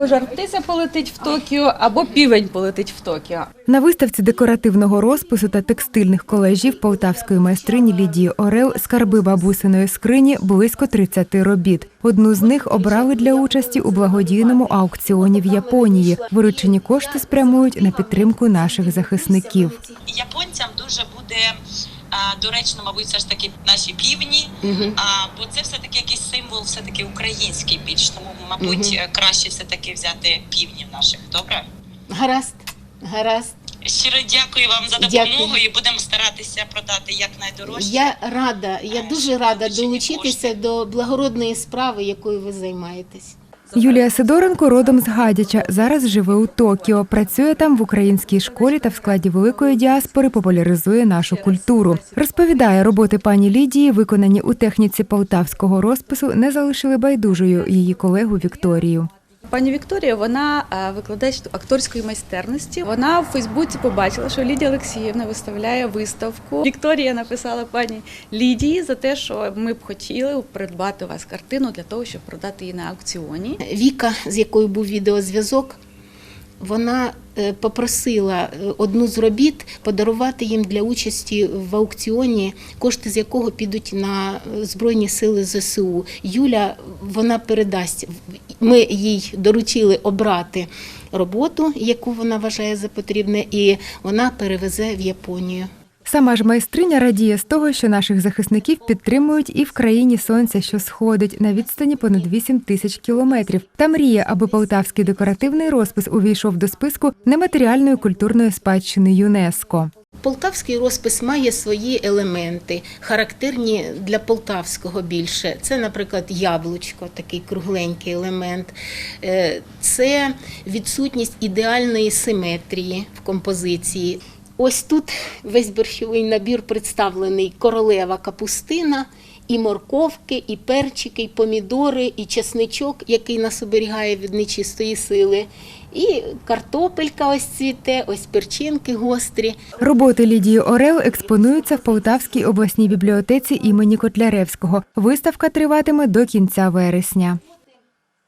Жартиця полетить в Токіо або півень полетить в Токіо. На виставці декоративного розпису та текстильних колежів полтавської майстрині Лідії Орел скарби бабусиної скрині близько 30 робіт. Одну з них обрали для участі у благодійному аукціоні в Японії. Виручені кошти спрямують на підтримку наших захисників. японцям дуже буде а, доречно, мабуть, все ж таки наші півні. А, бо це все таки якийсь символ, все таки український більш. Тому, мабуть, краще все таки взяти півнів наших. Добре? Гаразд, гаразд. Щиро дякую вам за Дякую. допомогу і будемо старатися продати якнайдорожче. Я рада, я Е, дуже рада долучитися кошти. до благородної справи, якою ви займаєтесь. Юлія Сидоренко родом з Гадяча. Зараз живе у Токіо. Працює там в українській школі та в складі великої діаспори популяризує нашу культуру. Розповідає, роботи пані Лідії, виконані у техніці полтавського розпису, не залишили байдужою її колегу Вікторію. Пані Вікторія, вона е, викладач акторської майстерності. Вона в Фейсбуці побачила, що Лідія Олексіївна виставляє виставку. Вікторія написала пані Лідії за те, що ми б хотіли придбати у вас картину для того, щоб продати її на аукціоні. Віка, з якою був відеозв'язок, вона е, попросила е, одну з робіт подарувати їм для участі в аукціоні, кошти з якого підуть на е, Збройні сили ЗСУ. Юля вона передасть. Ми їй доручили обрати роботу, яку вона вважає за потрібне, і вона перевезе в Японію. Сама ж майстриня радіє з того, що наших захисників підтримують і в країні сонця, що сходить на відстані понад 8 тисяч кілометрів. Та мріє, аби полтавський декоративний розпис увійшов до списку нематеріальної культурної спадщини ЮНЕСКО. Полтавський розпис має свої елементи, характерні для полтавського більше. Це, наприклад, яблучко, такий кругленький елемент. Е, Це відсутність ідеальної симетрії в композиції. Ось тут весь борщовий набір представлений королева капустина. І морковки, і перчики, і помідори, і чесничок, який нас оберігає від нечистої сили, і картопелька ось цвіте, ось перчинки гострі. Роботи Лідії Орел експонуються в Полтавській обласній бібліотеці імені Котляревського. Виставка триватиме до кінця вересня.